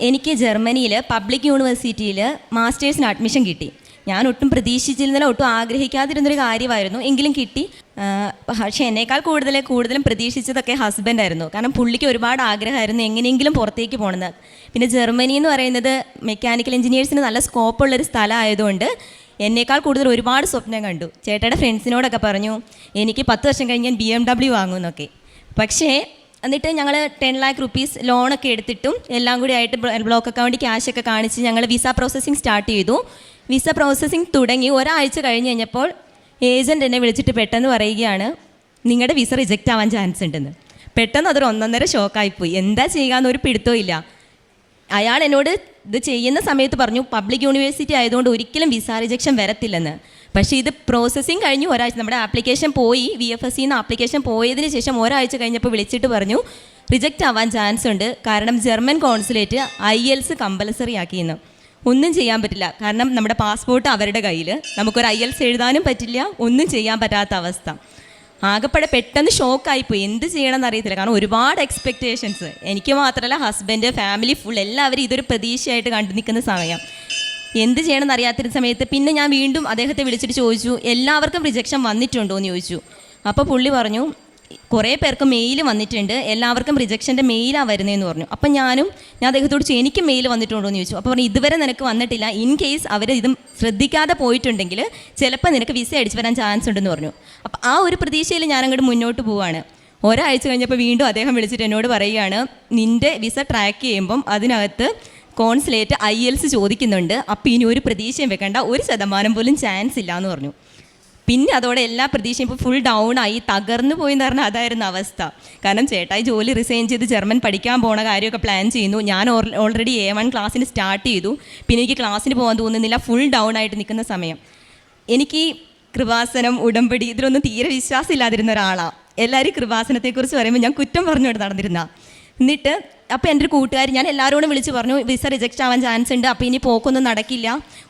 എനിക്ക് ജർമ്മനിയിൽ പബ്ലിക് യൂണിവേഴ്സിറ്റിയിൽ മാസ്റ്റേഴ്സിന് അഡ്മിഷൻ കിട്ടി. ഞാൻ ഒട്ടും പ്രതീക്ഷിച്ചിരുന്നില്ല ഒട്ടും ആഗ്രഹിക്കാതിരുന്നൊരു കാര്യമായിരുന്നു. എങ്കിലും കിട്ടി. പക്ഷേ എന്നേക്കാൾ കൂടുതൽ കൂടുതലും പ്രതീക്ഷിച്ചതൊക്കെ ഹസ്ബൻഡായിരുന്നു കാരണം പുള്ളിക്ക് ഒരുപാട് ആഗ്രഹമായിരുന്നു എങ്ങനെയെങ്കിലും പുറത്തേക്ക് പോകണമെന്ന് പിന്നെ ജർമ്മനി എന്ന് പറയുന്നത് മെക്കാനിക്കൽ എഞ്ചിനീയേഴ്സിന് നല്ല സ്കോപ്പുള്ളൊരു സ്ഥലമായതുകൊണ്ട് എന്നേക്കാൾ കൂടുതൽ ഒരുപാട് സ്വപ്നം കണ്ടു. ചേട്ടയുടെ ഫ്രണ്ട്സിനോടൊക്കെ പറഞ്ഞു എനിക്ക് പത്ത് വർഷം കഴിഞ്ഞ് ഞാൻ ബി എം ഡബ്ല്യു വാങ്ങുമെന്നൊക്കെ പക്ഷേ എന്നിട്ട് ഞങ്ങൾ ടെൻ ലാക്ക് റുപ്പീസ് ലോണൊക്കെ എടുത്തിട്ടും എല്ലാം കൂടി ആയിട്ട് ബ്ലോക്ക് അക്കൗണ്ടിൽ ക്യാഷൊക്കെ കാണിച്ച് ഞങ്ങൾ വിസ പ്രോസസ്സിങ് സ്റ്റാർട്ട് ചെയ്തു. വിസ പ്രോസസ്സിങ് തുടങ്ങി ഒരാഴ്ച കഴിഞ്ഞ് കഴിഞ്ഞപ്പോൾ ഏജന്റ് എന്നെ വിളിച്ചിട്ട് പെട്ടെന്ന് പറയുകയാണ് നിങ്ങളുടെ വിസ റിജക്റ്റ് ആവാൻ ചാൻസ് ഉണ്ടെന്ന്. പെട്ടെന്ന് അതൊരു ഒന്നൊന്നര ഷോക്കായിപ്പോയി എന്താ ചെയ്യുക എന്നൊരു പിടുത്തവും ഇല്ല. അയാൾ എന്നോട് ഇത് ചെയ്യുന്ന സമയത്ത് പറഞ്ഞു പബ്ലിക് യൂണിവേഴ്സിറ്റി ആയതുകൊണ്ട് ഒരിക്കലും വിസ റിജക്ഷൻ വരത്തില്ലെന്ന്. പക്ഷേ ഇത് പ്രോസസ്സിങ് കഴിഞ്ഞു ഒരാഴ്ച നമ്മുടെ ആപ്ലിക്കേഷൻ പോയി വി എഫ് എസ് സിന്ന് ആപ്ലിക്കേഷൻ പോയതിന് ശേഷം ഒരാഴ്ച കഴിഞ്ഞപ്പോൾ വിളിച്ചിട്ട് പറഞ്ഞു റിജക്റ്റ് ആവാൻ ചാൻസ് ഉണ്ട്. കാരണം German consulate IELTS compulsory ആക്കിയെന്ന്. ഒന്നും ചെയ്യാൻ പറ്റില്ല. കാരണം നമ്മുടെ പാസ്പോർട്ട് അവരുടെ കയ്യിൽ നമുക്കൊരു ഐ എൽസ് എഴുതാനും പറ്റില്ല. ഒന്നും ചെയ്യാൻ പറ്റാത്ത അവസ്ഥ. ആകെപ്പാടെ പെട്ടെന്ന് ഷോക്കായിപ്പോയി. എന്ത് ചെയ്യണമെന്ന് അറിയത്തില്ല കാരണം ഒരുപാട് എക്സ്പെക്റ്റേഷൻസ് എനിക്ക് മാത്രമല്ല ഹസ്ബൻഡ് ഫാമിലി ഫുൾ എല്ലാവരും ഇതൊരു പ്രതീക്ഷയായിട്ട് കണ്ടു നിൽക്കുന്ന സമയം. എന്ത് ചെയ്യണമെന്ന് എന്നറിയാത്തൊരു സമയത്ത് പിന്നെ ഞാൻ വീണ്ടും അദ്ദേഹത്തെ വിളിച്ചിട്ട് ചോദിച്ചു എല്ലാവർക്കും റിജക്ഷൻ വന്നിട്ടുണ്ടോ എന്ന് ചോദിച്ചു. അപ്പോൾ പുള്ളി പറഞ്ഞു കുറേ പേർക്ക് മെയിൽ വന്നിട്ടുണ്ട്. എല്ലാവർക്കും റിജക്ഷന്റെ മെയിലാണ് വരുന്നതെന്ന് പറഞ്ഞു. അപ്പം ഞാനും ഞാൻ അദ്ദേഹത്തോട് ചോദിച്ചു എനിക്ക് മെയിൽ വന്നിട്ടുണ്ടോ? എന്ന് ചോദിച്ചു. അപ്പോൾ പറഞ്ഞു ഇതുവരെ നിനക്ക് വന്നിട്ടില്ല. ഇൻ കേസ് അവർ ഇതും ശ്രദ്ധിക്കാതെ പോയിട്ടുണ്ടെങ്കിൽ ചിലപ്പോൾ നിനക്ക് വിസ അടിച്ചു വരാൻ ചാൻസ് ഉണ്ടെന്ന് പറഞ്ഞു. അപ്പോൾ ആ ഒരു പ്രതീക്ഷയിൽ ഞാൻ അങ്ങോട്ട് മുന്നോട്ട് പോവാണ്. ഒരാഴ്ച കഴിഞ്ഞപ്പോൾ വീണ്ടും അദ്ദേഹം വിളിച്ചിട്ട് എന്നോട് പറയുകയാണ് നിന്റെ വിസ ട്രാക്ക് ചെയ്യുമ്പം അതിനകത്ത് കോൺസുലേറ്റ് ഐ എൽസ് ചോദിക്കുന്നുണ്ട്. അപ്പോൾ ഇനി ഒരു പ്രതീക്ഷയും വെക്കേണ്ട. ഒരു ശതമാനം പോലും ചാൻസ് ഇല്ല എന്ന് പറഞ്ഞു. പിന്നെ അതോടെ എല്ലാ പ്രതീക്ഷയും ഇപ്പോൾ ഫുൾ ഡൗൺ ആയി തകർന്നു പോയി എന്ന് പറഞ്ഞാൽ അതായിരുന്നു അവസ്ഥ. കാരണം ചേട്ടായി ജോലി റിസൈൻ ചെയ്ത് ജർമ്മൻ പഠിക്കാൻ പോണ കാര്യമൊക്കെ പ്ലാൻ ചെയ്യുന്നു. ഞാൻ ഓൾറെഡി എ വൺ ക്ലാസ്സിന് സ്റ്റാർട്ട് ചെയ്തു. പിന്നെ എനിക്ക് ക്ലാസ്സിന് പോകാൻ തോന്നുന്നില്ല ഫുൾ ഡൗൺ ആയിട്ട് നിൽക്കുന്ന സമയം. എനിക്ക് കൃപാസനം ഉടമ്പടി ഇതിലൊന്നും തീരെ വിശ്വാസമില്ലാതിരുന്ന ഒരാളാണ് എല്ലാവരും കൃപാസനത്തെക്കുറിച്ച് പറയുമ്പോൾ ഞാൻ കുറ്റം പറഞ്ഞുകൊണ്ട് നടന്നിരുന്ന. എന്നിട്ട് അപ്പോൾ എന്റെ ഒരു കൂട്ടുകാർ ഞാൻ എല്ലാവരോടും വിളിച്ച് പറഞ്ഞു വിസ റിജക്റ്റ് ആവാൻ ചാൻസ് ഉണ്ട്. അപ്പോൾ ഇനി പോക്കൊന്നും നടക്കില്ല.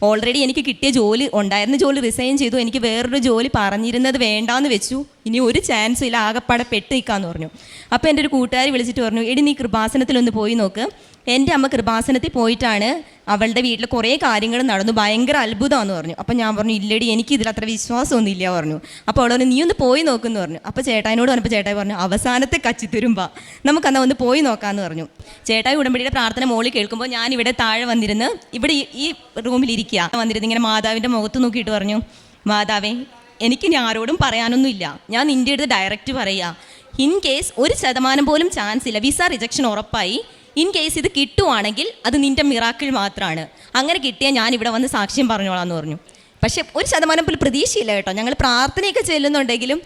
ഓൾറെഡി എനിക്ക് കിട്ടിയ ജോലി ഉണ്ടായിരുന്ന ജോലി റിസൈൻ ചെയ്തു. എനിക്ക് വേറൊരു ജോലി പറഞ്ഞിരുന്നത് വേണ്ടാന്ന് വെച്ചു. ഇനി ഒരു ചാൻസ് ഇല്ല. ആകെപ്പാടെ പെട്ട് നിൽക്കാന്ന് പറഞ്ഞു. അപ്പോൾ എന്റെ ഒരു കൂട്ടുകാർ വിളിച്ചിട്ട് പറഞ്ഞു എടി നീ കൃപാസനത്തിലൊന്ന് പോയി നോക്ക്. എന്റെ അമ്മ കൃപാസനത്തിൽ പോയിട്ടാണ് അവളുടെ വീട്ടിൽ കുറേ കാര്യങ്ങൾ നടന്നു. ഭയങ്കര അത്ഭുതമാണെന്ന് പറഞ്ഞു. അപ്പോൾ ഞാൻ പറഞ്ഞു ഇല്ലടി എനിക്ക് ഇതിൽ അത്ര വിശ്വാസമൊന്നും ഇല്ല പറഞ്ഞു. അപ്പോൾ അവൾ പറഞ്ഞു നീ ഒന്ന് പോയി നോക്കുമെന്ന് പറഞ്ഞു. അപ്പോൾ ചേട്ടായിനോട് പറഞ്ഞപ്പോൾ ചേട്ടായി പറഞ്ഞു അവസാനത്തെ കച്ചിത്തുരുമ്പ നമുക്കെന്നാൽ ഒന്ന് പോയി നോക്കാമെന്ന് പറഞ്ഞു. ചേട്ടായി ഉടമ്പടിയുടെ പ്രാർത്ഥന മോളിൽ കേൾക്കുമ്പോൾ ഞാൻ ഇവിടെ താഴെ വന്നിരുന്ന് ഇവിടെ ഈ റൂമിൽ ഇരിക്കുക. വന്നിരുന്ന് ഇങ്ങനെ മാതാവിന്റെ മുഖത്ത് നോക്കിയിട്ട് പറഞ്ഞു മാതാവേ എനിക്ക് ഇനി ആരോടും പറയാനൊന്നുമില്ല. ഞാൻ നിന്റെ അടുത്ത് ഡയറക്റ്റ് പറയുക. ഇൻ കേസ് ഒരു ശതമാനം പോലും ചാൻസ് ഇല്ല. വിസ റിജക്ഷൻ ഉറപ്പായി. ഇൻ കേസ് ഇത് കിട്ടുവാണെങ്കിൽ അത് നിന്റെ മിറാക്കിൾ മാത്രമാണ് അങ്ങനെ കിട്ടിയാൽ ഞാൻ ഇവിടെ വന്ന് സാക്ഷ്യം പറഞ്ഞോളാം എന്ന് പറഞ്ഞു. പക്ഷേ ഒരു ശതമാനം പോലും പ്രതീക്ഷയില്ല കേട്ടോ. ഞങ്ങൾ പ്രാർത്ഥനയൊക്കെ ചെല്ലുന്നുണ്ടെങ്കിലും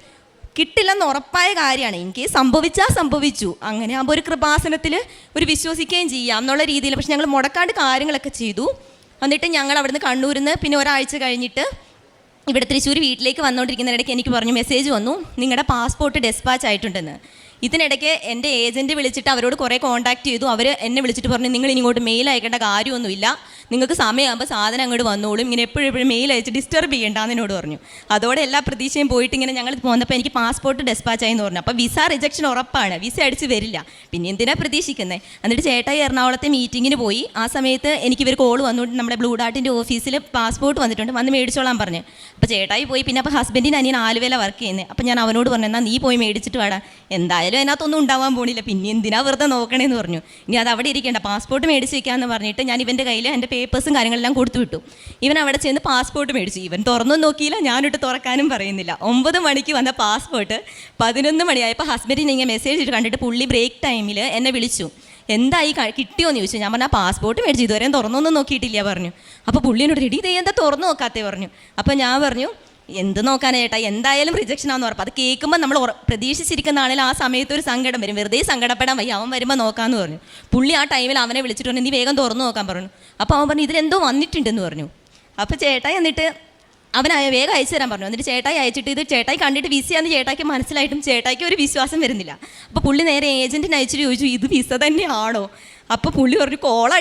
കിട്ടില്ലെന്ന് ഉറപ്പായ കാര്യമാണ്. എനിക്ക് സംഭവിച്ചാൽ സംഭവിച്ചു അങ്ങനെ ആകുമ്പോൾ ഒരു കൃപാസനത്തിൽ ഒരു വിശ്വസിക്കുകയും ചെയ്യാം എന്നുള്ള രീതിയിൽ. പക്ഷെ ഞങ്ങൾ മുടക്കാണ്ട് കാര്യങ്ങളൊക്കെ ചെയ്തു. എന്നിട്ട് ഞങ്ങൾ അവിടുന്ന് കണ്ണൂരിൽ നിന്ന് പിന്നെ ഒരാഴ്ച കഴിഞ്ഞിട്ട് ഇവിടെ തൃശ്ശൂർ വീട്ടിലേക്ക് വന്നുകൊണ്ടിരിക്കുന്നതിനിടയ്ക്ക് എനിക്ക് പറഞ്ഞു മെസ്സേജ് വന്നു. നിങ്ങളുടെ പാസ്പോർട്ട് ഡെസ്പാച്ച് ആയിട്ടുണ്ടെന്ന്. ഇതിനിടയ്ക്ക് എന്റെ ഏജന്റ് വിളിച്ചിട്ട് അവരോട് കുറേ കോൺടാക്ട് ചെയ്തു. അവർ എന്നെ വിളിച്ചിട്ട് പറഞ്ഞു നിങ്ങൾ ഇങ്ങോട്ട് മെയിൽ അയക്കേണ്ട കാര്യമൊന്നുമില്ല. നിങ്ങൾക്ക് സമയമാകുമ്പോൾ സാധനം അങ്ങോട്ട് വന്നോളും. ഇങ്ങനെ എപ്പോഴും എപ്പോഴും മെയിൽ അയച്ച് ഡിസ്റ്റർബ് ചെയ്യേണ്ടെന്ന് എന്നോട് പറഞ്ഞു. അതോടെ എല്ലാ പ്രതീക്ഷയും പോയിട്ട് ഇങ്ങനെ ഞങ്ങൾ പോന്നപ്പോൾ എനിക്ക് പാസ്പോർട്ട് ഡെസ്പാച്ച് ആയി എന്ന് പറഞ്ഞു. അപ്പോൾ വിസ റിജക്ഷൻ ഉറപ്പാണ്. വിസ അടിച്ച് വരില്ല. പിന്നെ എന്തിനാ പ്രതീക്ഷിക്കുന്നത് എന്നിട്ട് ചേട്ടായി എറണാകുളത്തെ മീറ്റിങ്ങിന് പോയി. ആ സമയത്ത് എനിക്ക് ഇവർ കോൾ വന്നുകൊണ്ട് നമ്മുടെ ബ്ലൂ ഡാർട്ടിന്റെ ഓഫീസിൽ പാസ്പോർട്ട് വന്നിട്ടുണ്ട്. വന്ന് മേടിച്ചോളാൻ പറഞ്ഞു. അപ്പോൾ ചേട്ടായി പോയി. പിന്നെ അപ്പോൾ ഹസ്ബൻഡിന് അനിയൻ ആലുവേല വർക്ക് ചെയ്യുന്നത് അപ്പോൾ ഞാൻ അവനോട് പറഞ്ഞു എന്നാൽ നീ പോയി മേടിച്ചിട്ട് വാടാ. എന്തായാലും അതിനകത്തൊന്നും ഉണ്ടാവാൻ പോണില്ല. പിന്നെ എന്തിനാ വെറുതെ നോക്കണേന്ന് പറഞ്ഞു. ഇനി അത് അവിടെ ഇരിക്കേണ്ട. പാസ്പോർട്ട് മേടിച്ച് വെക്കാമെന്ന് പറഞ്ഞിട്ട് ഞാൻ ഇവന്റെ കയ്യിൽ എന്റെ പേപ്പേഴ്സും കാര്യങ്ങളെല്ലാം കൊടുത്തു വിട്ടു. ഇവൻ അവിടെ ചെന്ന് പാസ്പോർട്ട് മേടിച്ചു. ഇവൻ തുറന്നും നോക്കിയില്ല. ഞാനിട്ട് തുറക്കാനും പറയുന്നില്ല. ഒമ്പത് മണിക്ക് വന്ന പാസ്പോർട്ട് പതിനൊന്ന് മണിയായപ്പോൾ ഹസ്ബൻഡിന് ഇങ്ങനെ മെസ്സേജ് ഇട്ട് കണ്ടിട്ട് പുള്ളി ബ്രേക്ക് ടൈമിൽ എന്നെ വിളിച്ചു. എന്തായി കിട്ടിയോ കിട്ടിയോന്ന് ചോദിച്ചു. ഞാൻ പറഞ്ഞാൽ പാസ്പോർട്ട് മേടിച്ചു. ഇതുവരെയും തുറന്നൊന്നും നോക്കിയിട്ടില്ല പറഞ്ഞു. അപ്പോൾ പുള്ളിനോട് റെഡി ഇത് എന്താ തുറന്നു നോക്കാത്തേ? പറഞ്ഞു. അപ്പോൾ ഞാൻ പറഞ്ഞു എന്ത് നോക്കാനായിട്ടാ എന്തായാലും റിജക്ഷൻ ആണെന്ന് ഉറപ്പ്. അത് കേൾക്കുമ്പോൾ നമ്മൾ ഉറ- പ്രതീക്ഷിച്ചിരിക്കുന്ന ആണെങ്കിൽ ആ സമയത്ത് ഒരു സങ്കടം വരും. വെറുതെ സങ്കടപ്പെടാൻ വയ്യ. അവൻ വരുമ്പോൾ നോക്കാമെന്ന് പറഞ്ഞു. പുള്ളി ആ ടൈമിൽ അവനെ വിളിച്ചിട്ട് പറഞ്ഞു നീ വേഗം തുറന്നു നോക്കാൻ പറഞ്ഞു. അപ്പോൾ അവൻ പറഞ്ഞു ഇതിലെന്തോ വന്നിട്ടുണ്ടെന്ന് പറഞ്ഞു. അപ്പോൾ ചേട്ടായി എന്നിട്ട് അവൻ വേഗം അയച്ചു തരാൻ പറഞ്ഞു. എന്നിട്ട് ചേട്ടായി അയച്ചിട്ട് ഇത് ചേട്ടായി കണ്ടിട്ട് വിസയാന്ന് ചേട്ടായിക്ക് മനസ്സിലായിട്ടും ചേട്ടായിക്ക് ഒരു വിശ്വാസം വരുന്നില്ല. അപ്പോൾ പുള്ളി നേരെ ഏജന്റിന് അയച്ചിട്ട് ചോദിച്ചു ഇത് വിസ തന്നെയാണോ? അപ്പോൾ പുള്ളി പറഞ്ഞു കോൾ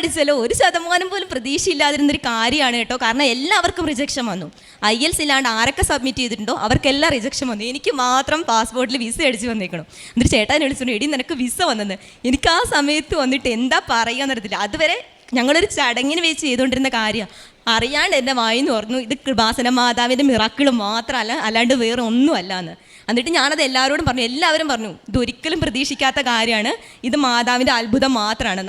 ഒരു ശതമാനം പോലും പ്രതീക്ഷയില്ലാതിരുന്നൊരു കാര്യമാണ് കേട്ടോ. കാരണം എല്ലാവർക്കും റിജക്ഷൻ വന്നു. ഐ എൽസ് ഇല്ലാണ്ട് ആരൊക്കെ സബ്മിറ്റ് ചെയ്തിട്ടുണ്ടോ അവർക്കെല്ലാം റിജക്ഷൻ വന്നു. എനിക്ക് മാത്രം പാസ്പോർട്ടിൽ വിസ അടിച്ച് വന്നേക്കണം. എന്നിട്ട് ചേട്ടാൻ വിളിച്ചിട്ടുണ്ട് എടി നിനക്ക് വിസ വന്നത് എനിക്ക് ആ സമയത്ത് വന്നിട്ട് എന്താ പറയുക എന്നറിയത്തില്ല അതുവരെ ഞങ്ങളൊരു ചടങ്ങിന് വെച്ച് ചെയ്തുകൊണ്ടിരുന്ന കാര്യം. അറിയാണ്ട് എന്റെ വായിന്ന് പറഞ്ഞു ഇത് കൃപാസന മാതാവിന്റെ മിറാക്കിൾ മാത്രമല്ല അല്ലാണ്ട് വേറെ ഒന്നുമല്ല എന്ന് എന്നിട്ട് ഞാനത് എല്ലാവരോടും പറഞ്ഞു എല്ലാവരും പറഞ്ഞു ഇതൊരിക്കലും പ്രതീക്ഷിക്കാത്ത കാര്യമാണ്. ഇത് മാതാവിന്റെ അത്ഭുതം മാത്രമാണെന്ന്